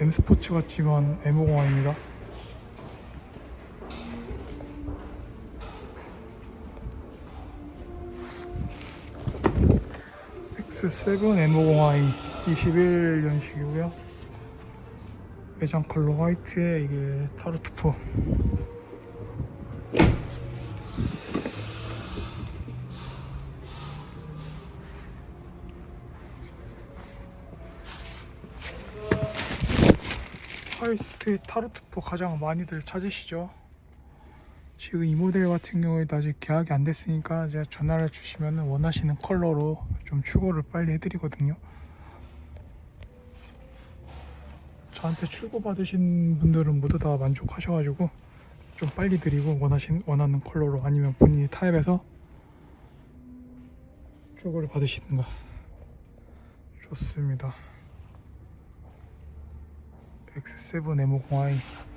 M 스포츠 같지만 M50입니다. X7 M50i 21년식이고요. 외장 컬러 화이트에 이게 타르투프 화이트 타르투프 가장 많이들 찾으시죠? 지금 이 모델 같은 경우에도 아직 계약이 안 됐으니까 제가 전화를 주시면 원하시는 컬러로 좀 출고를 빨리 해드리거든요. 저한테 출고 받으신 분들은 모두 다 만족하셔가지고 좀 빨리 드리고 원하신 원하는 컬러로 아니면 본인이 타입해서 출고를 받으시든가 좋습니다. X7 M50i